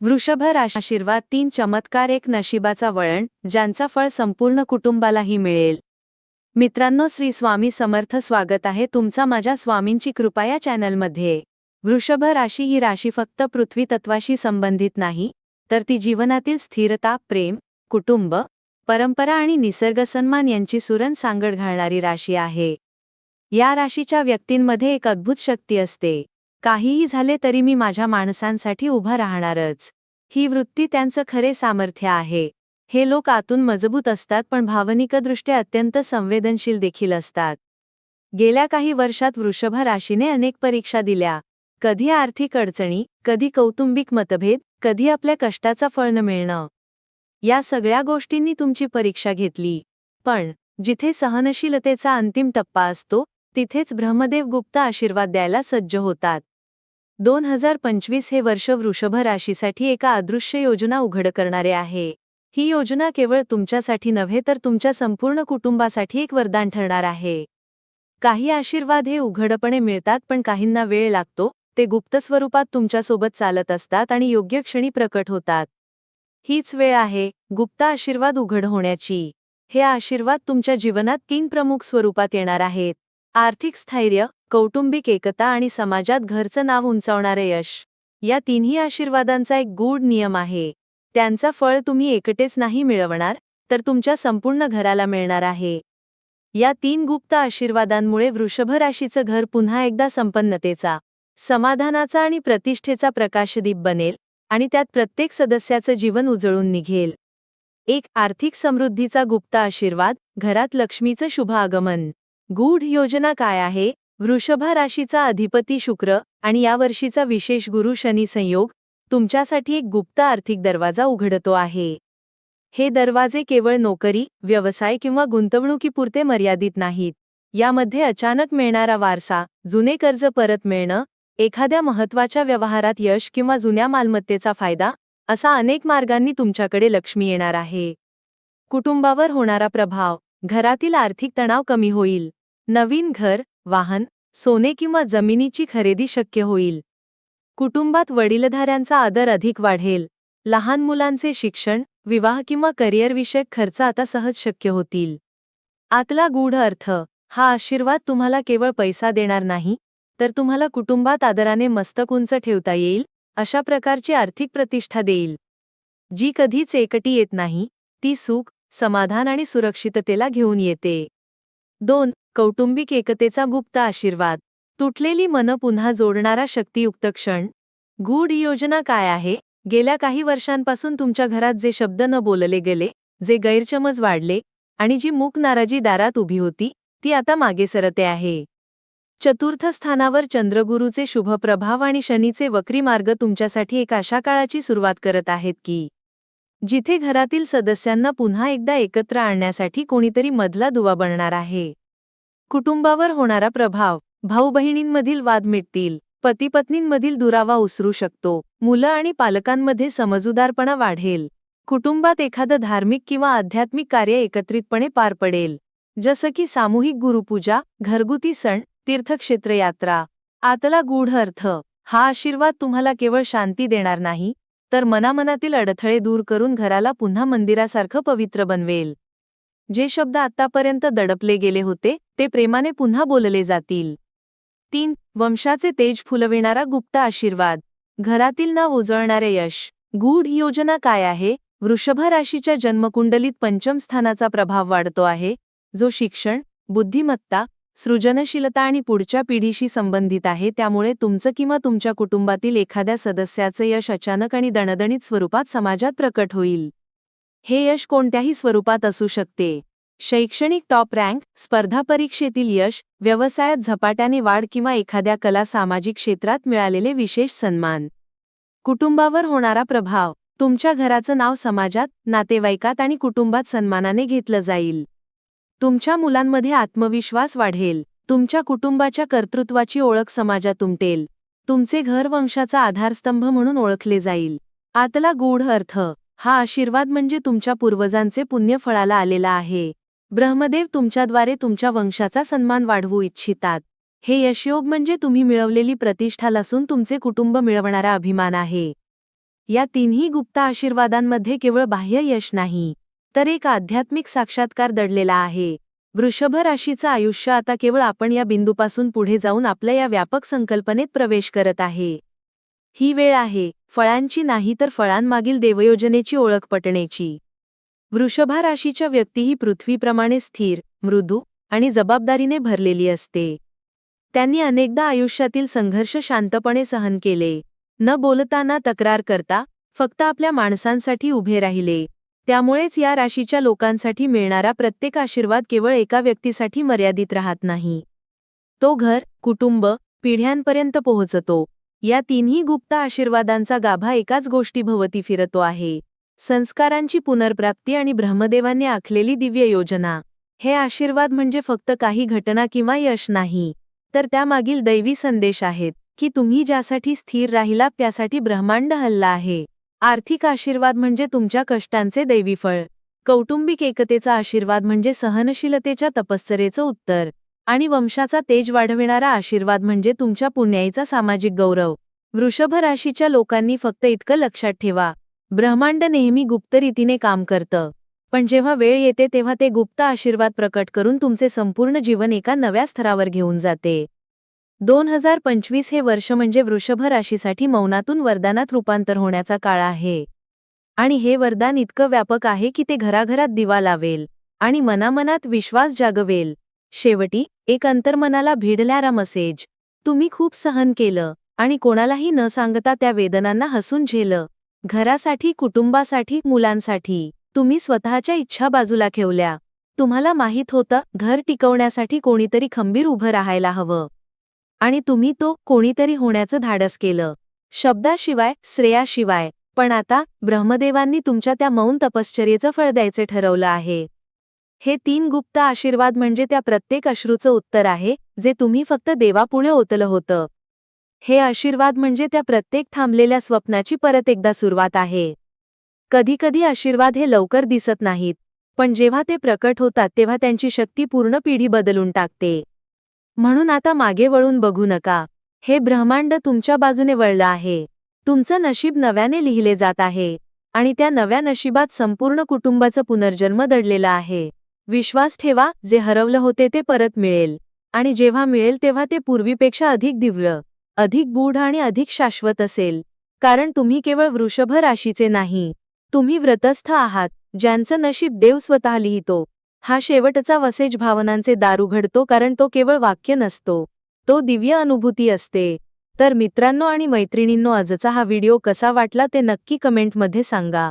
वृषभ राशी आशीर्वाद तीन चमत्कार एक नशिबाचा वळण ज्यांचा फळ संपूर्ण कुटुंबालाही मिळेल. मित्रांनो श्री स्वामी समर्थ स्वागत आहे तुमचा माझ्या स्वामींची कृपा या चॅनलमध्ये. वृषभ राशी ही राशी फक्त पृथ्वी तत्वाशी संबंधित नाही तर ती जीवनातील स्थिरता प्रेम कुटुंब परंपरा आणि निसर्ग सन्मान यांची सुरण सांगड घालणारी राशी आहे. या राशीच्या व्यक्तींमध्ये एक अद्भुत शक्ती असते. काहीही झाले तरी मी माझ्या माणसांसाठी उभा राहणारच. ही वृत्ती त्यांचं खरे सामर्थ्य आहे. हे लोक आतून मजबूत असतात पण भावनिकदृष्ट्या अत्यंत संवेदनशील देखील असतात. गेल्या काही वर्षात वृषभ राशीने अनेक परीक्षा दिल्या. कधी आर्थिक अडचणी कधी कौटुंबिक मतभेद कधी आपल्या कष्टाचा फळ न मिळणं. या सगळ्या गोष्टींनी तुमची परीक्षा घेतली. पण जिथे सहनशीलतेचा अंतिम टप्पा असतो तिथेच ब्रह्मदेव गुप्त आशीर्वाद द्यायला सज्ज होतात. दोन हजार पंचवीस हे वर्ष वृषभ राशीसाठी एका अदृश्य योजना उघड करणारे आहे. ही योजना केवळ तुमच्यासाठी नव्हे तर तुमच्या संपूर्ण कुटुंबासाठी एक वरदान ठरणार आहे. काही आशीर्वाद हे उघडपणे मिळतात पण काहींना वेळ लागतो ते गुप्त स्वरूपात तुमच्यासोबत चालत असतात आणि योग्य क्षणी प्रकट होतात. हीच वेळ आहे गुप्त आशीर्वाद उघड होण्याची. हे आशीर्वाद तुमच्या जीवनात तीन प्रमुख स्वरूपात येणार आहेत. आर्थिक स्थैर्य कौटुंबिक एकता आणि समाजात घरचं नाव उंचावणारे यश. या तिन्ही आशीर्वादांचा एक गूढ नियम आहे. त्यांचा फळ तुम्ही एकटेच नाही मिळवणार तर तुमच्या संपूर्ण घराला मिळणार आहे. या तीन गुप्त आशीर्वादांमुळे वृषभ राशीचं घर पुन्हा एकदा संपन्नतेचा समाधानाचा आणि प्रतिष्ठेचा प्रकाशदीप बनेल आणि त्यात प्रत्येक सदस्याचं जीवन उजळून निघेल. एक आर्थिक समृद्धीचा गुप्त आशीर्वाद घरात लक्ष्मीचं शुभ आगमन. गूढ योजना काय आहे? वृषभ राशीचा अधिपती शुक्र आणि यावर्षीचा विशेष गुरु शनी संयोग तुमच्यासाठी एक गुप्त आर्थिक दरवाजा उघडतो आहे. हे दरवाजे केवळ नोकरी व्यवसाय किंवा गुंतवणुकीपुरते मर्यादित नाहीत. यामध्ये अचानक मिळणारा वारसा जुने कर्ज परत मिळणं एखाद्या महत्त्वाच्या व्यवहारात यश किंवा जुन्या मालमत्तेचा फायदा असा अनेक मार्गांनी तुमच्याकडे लक्ष्मी येणार आहे. कुटुंबावर होणारा प्रभाव घरातील आर्थिक तणाव कमी होईल. नवीन घर वाहन सोने किंवा जमिनीची खरेदी शक्य होईल. कुटुंबात वडीलधाऱ्यांचा आदर अधिक वाढेल. लहान मुलांचे शिक्षण विवाह किंवा करिअरविषयक खर्च आता सहज शक्य होतील. आतला गूढ अर्थ हा आशीर्वाद तुम्हाला केवळ पैसा देणार नाही तर तुम्हाला कुटुंबात आदराने मस्तक उंच ठेवता येईल अशा प्रकारची आर्थिक प्रतिष्ठा देईल. जी कधीच एकटी येत नाही ती सुख समाधान आणि सुरक्षिततेला घेऊन येते. दोन कौटुंबिक एकतेचा गुप्त आशीर्वाद. तुटलेली मन पुन्हा जोडणारा शक्तियुक्त क्षण. गूढ योजना काय आहे? गेल्या काही वर्षांपासून तुमच्या घरात जे शब्द न बोलले गेले जे गैरचमज वाढले आणि जी मूक नाराजी दारात उभी होती ती आता मागे सरते आहे. चतुर्थ स्थानावर चंद्रगुरूचे शुभ प्रभाव आणि शनीचे वक्री मार्ग तुमच्यासाठी एक अशा काळाची सुरुवात करत आहेत की. जिथे घरातील सदस्यांना पुन्हा एकदा एकत्र आणण्यासाठी कोणीतरी मधला दुवा बनणार आहे. कुटुंबावर होणारा प्रभाव भाऊ बहिणींमधील वाद मिटतील पतीपत्नींमधील दुरावा उसरू शकतो मुलं आणि पालकांमध्ये समजूदारपणा वाढेल. कुटुंबात एखादं धार्मिक किंवा आध्यात्मिक कार्य एकत्रितपणे पार पडेल. जसं की सामूहिक गुरुपूजा घरगुती सण तीर्थक्षेत्र यात्रा. आतला गूढ अर्थ हा आशीर्वाद तुम्हाला केवळ शांती देणार नाही तर मनामनातील अडथळे दूर करून घराला पुन्हा मंदिरासारखं पवित्र बनवेल. जे शब्द आतापर्यंत दडपले गेले होते ते प्रेमाने पुन्हा बोलले जातील. तीन वंशाचे तेज फुलविणारा गुप्त आशीर्वाद. घरातील नाव उजळणारे यश. गूढ योजना काय आहे? वृषभ राशीच्या जन्मकुंडलीत पंचम स्थानाचा प्रभाव वाढतो आहे जो शिक्षण बुद्धिमत्ता सृजनशीलता आणि पुढच्या पिढीशी संबंधित आहे त्यामुळे तुमचं किंवा तुमच्या कुटुंबातील एखाद्या सदस्याचं यश अचानक आणि दणदणीत स्वरूपात समाजात प्रकट होईल. हे यश कोणत्याही स्वरूपात असू शकते. शैक्षणिक टॉप रँक स्पर्धा परीक्षेतील यश व्यवसायात झपाट्याने वाढ किंवा एखाद्या कला सामाजिक क्षेत्रात मिळालेले विशेष सन्मान. कुटुंबावर होणारा प्रभाव तुमच्या घराचं नाव समाजात नातेवाईकात आणि कुटुंबात सन्मानाने घेतलं जाईल. तुमच्या मुलांमध्ये आत्मविश्वास वाढेल तुमच्या कुटुंबाच्या कर्तृत्वाची ओळख समाजात उमटेल तुमचे घर वंशाचा आधारस्तंभ म्हणून ओळखले जाईल. आतला गूढ अर्थ हा आशीर्वाद म्हणजे तुमच्या पूर्वजांचे पुण्य फळाला आलेला आहे. ब्रह्मदेव तुमच्याद्वारे तुमच्या वंशाचा सन्मान वाढवू इच्छितात. हे यशयोग म्हणजे तुम्ही मिळवलेली प्रतिष्ठा लसून तुमचे कुटुंब मिळवणारा अभिमान आहे. या तिन्ही गुप्त आशीर्वादांमध्ये केवळ बाह्य यश नाही तर एक आध्यात्मिक साक्षात्कार दडलेला आहे. वृषभ राशीचं आयुष्य आता केवळ आपण या बिंदूपासून पुढे जाऊन आपल्या या व्यापक संकल्पनेत प्रवेश करत आहे. ही वेळ आहे फळांची नाही तर फळांमागील देवयोजनेची ओळख पटण्याची. वृषभा राशीच्या व्यक्ती ही पृथ्वीप्रमाणे स्थिर मृदू आणि जबाबदारीने भरलेली असते. त्यांनी अनेकदा आयुष्यातील संघर्ष शांतपणे सहन केले. न बोलताना तक्रार करता फक्त आपल्या माणसांसाठी उभे राहिले. त्यामुळेच या राशीच्या लोकांसाठी मिळणारा प्रत्येक आशीर्वाद केवळ एका व्यक्तीसाठी मर्यादित राहत नाही. तो घर कुटुंब पिढ्यांपर्यंत पोहोचतो. या तिन्ही गुप्त आशीर्वादांचा गाभा एकाच गोष्टीभोवती फिरतो आहे. संस्कारांची पुनर्प्राप्ती आणि ब्रह्मदेवाने आखलेली दिव्य योजना. हे आशीर्वाद म्हणजे फक्त काही घटना किंवा यश नाही तर त्यामागील दैवी संदेश आहेत की तुम्ही ज्यासाठी स्थिर राहिला त्यासाठी ब्रह्मांड हल्ला आहे. आर्थिक आशीर्वाद म्हणजे तुमच्या कष्टांचे दैवी फळ. कौटुंबिक एकतेचा आशीर्वाद म्हणजे सहनशीलतेच्या तपश्चरेचं उत्तर. आणि वंशाचा तेज वाढविणारा आशीर्वाद म्हणजे तुमच्या पुण्याईचा सामाजिक गौरव. वृषभ राशीच्या लोकांनी फक्त इतकं लक्षात ठेवा. ब्रह्मांड नेहमी गुप्त रीतीने काम करतं. पण जेव्हा वेळ येते तेव्हा ते गुप्त आशीर्वाद प्रकट करून तुमचे संपूर्ण जीवन एका नव्या स्तरावर घेऊन जाते. दोन हजार पंचवीस हे वर्ष म्हणजे वृषभ राशीसाठी मौनातून वरदानात रूपांतर होण्याचा काळ आहे. आणि हे वरदान इतकं व्यापक आहे की ते घराघरात दिवा लावेल आणि मनामनात विश्वास जागवेल. शेवटी एक अंतर्मनाला भिडल्यारा मसेज तुम्ही खूप सहन केलं आणि कोणालाही न सांगता त्या वेदनांना हसून झेलं. घरासाठी कुटुंबासाठी मुलांसाठी. तुम्ही स्वतःच्या इच्छा बाजूला ठेवल्या. तुम्हाला माहीत होतं घर टिकवण्यासाठी कोणीतरी खंबीर उभं राहायला हवं. आणि तुम्ही तो कोणीतरी होण्याचं धाडस केलं. शब्दाशिवाय श्रेयाशिवाय. पण आता ब्रह्मदेवांनी तुमच्या त्या मौन तपश्चर्येचं फळ द्यायचे ठरवलं आहे. हे तीन गुप्त आशीर्वाद म्हणजे त्या प्रत्येक अश्रूचं उत्तर आहे जे तुम्ही फक्त देवापुढे ओतलं होतं. हे आशीर्वाद म्हणजे त्या प्रत्येक थांबलेल्या स्वप्नाची परत एकदा सुरुवात आहे. कधीकधी आशीर्वाद हे लवकर दिसत नाहीत पण जेव्हा ते प्रकट होतात तेव्हा त्यांची शक्ती पूर्ण पिढी बदलून टाकते. म्हणून आता मागे वळून बघू नका. हे ब्रह्मांड तुमच्या बाजूने वळलं आहे. तुमचं नशीब नव्याने लिहिले जात आहे. आणि त्या नव्या नशिबात संपूर्ण कुटुंबाचं पुनर्जन्म दडलेला आहे. विश्वास ठेवा जे हरवलं होते ते परत मिळेल. आणि जेव्हा मिळेल तेव्हा ते पूर्वीपेक्षा अधिक दिव्य अधिक गूढ आणि अधिक शाश्वत असेल. कारण तुम्ही केवळ वृषभ राशीचे नाही तुम्ही व्रतस्थ आहात ज्यांचं नशीब देव स्वतः लिहितो. हा शेवटचा वसेज भावनांचे दार उघडतो कारण तो केवळ वाक्य नसतो तो दिव्य अनुभूती असते. तर मित्रांनो आणि मैत्रिणींनो आजचा हा व्हिडिओ कसा वाटला ते नक्की कमेंटमध्ये सांगा.